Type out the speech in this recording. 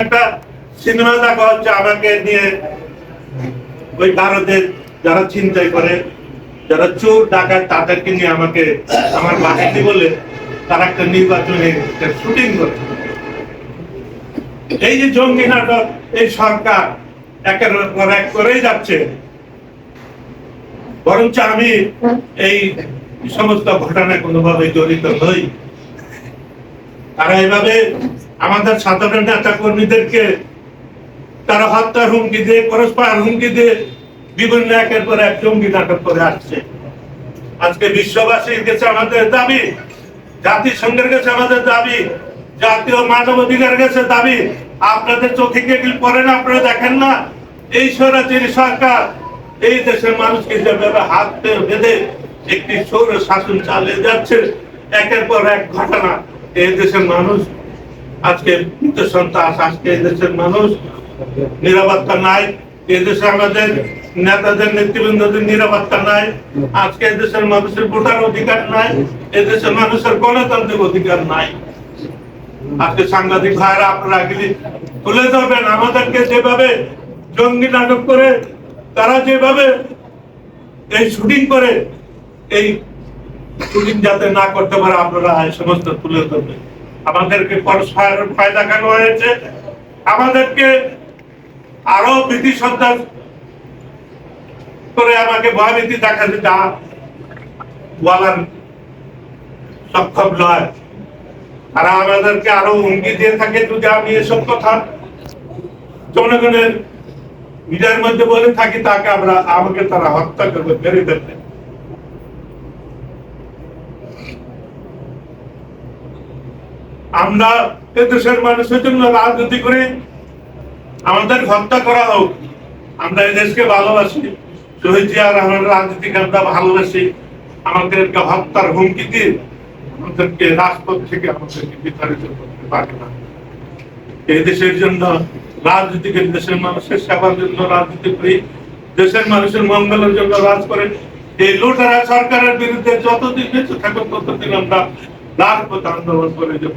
একটা সিনেমা দেখা হচ্ছে আমাকে নিয়ে। ওই ভারতের যারা চিন্তাই করে, যারা চোর, ডাকাত, তাদেরকে নিয়ে আমাকে আমার বাহিনী বলে তারা একটা নির্বাচনে শুটিং করে এই যে জঙ্গি নাটক, এই সরকার একের পর এক করেই যাচ্ছে। বরঞ্চ আমি এই সমস্ত ঘটনায় কোনোভাবে জড়িত নই। তারা এভাবে আমাদের সাধারণ নেতা কর্মীদেরকে তারা হত্যার হুমকি দিয়ে পরস্পর হুমকি দিয়ে বিভিন্ন একের পর এক জঙ্গি নাটক করে আসছে। আজকে বিশ্ববাসীর কাছে আমাদের দাবি, জাতিসংঘের কাছে আমাদের দাবি, জাতীয় মানব অধিকারের কাছে দাবি। আপনাদের চোখে কে পড়ে না, আপনারা দেখেন না? এই স্বরাজের সরকার এই দেশের মানুষকে যেভাবে হাত বেঁধে একটি সৌর শাসন চালিয়ে যাচ্ছে, একের পর এক ঘটনা। এই দেশের মানুষ আজকে মৃত সন্ত্রাস আজকে দেশের মানুষ নিরাপত্তা নাই। এই দেশে আমাদের নেতাদের, নেতৃবৃন্দদের নিরাপত্তা নাই। আজকে দেশের মানুষের ভোটার অধিকার নাই। এই দেশের মানুষের গণতান্ত্রিক অধিকার নাই। আজকে সাংবাদিক ভাইরা আপনারা আগে তুলে ধরবেন আমাদেরকে যেভাবে জঙ্গি নাটক করে, তারা যেভাবে এই শুটিং করে, এই শুটিং যাতে না করতে পারে, আপনারা সমস্ত তুলে ধরবেন। আমাদেরকে পরস্পর ভয় দেখানো হয়েছে। আমাদেরকে আরও ভীতি সন্ত্রাস করে আমাকে ভয়ভীতি দেখাতে যা বলার সক্ষম নয়। তারা আমাদেরকে আরও হুমকি দিয়ে থাকে যদি আমি এসব কথা জনগণের মিডিয়ার মধ্যে বলে থাকি, তাকে আমরা আমাকে তারা হত্যা করবে, মেরে ফেলবে। আমরা এদেশের মানুষের জন্য রাজনীতি করে আমাদের হত্যা করা হোক, আমরা দেশকে ভালোবাসি। শহীদ জিয়া রহমানের রাজনীতিকে আমরা ভালোবাসি। আমাদেরকে হত্যার হুমকি দিয়ে আমাদেরকে রাজপথ থেকে আমাদেরকে বিতাড়িত করতে পারে না। এই দেশের জন্য রাজনীতিকে দেশের মানুষের সেবার জন্য রাজনীতি করি, দেশের মানুষের মঙ্গলের জন্য রাজ করে। এই লুটারা সরকারের বিরুদ্ধে যতদিন বেঁচে থাকুক, ততদিন আমরা রাজপথ আন্দোলন করে যাব।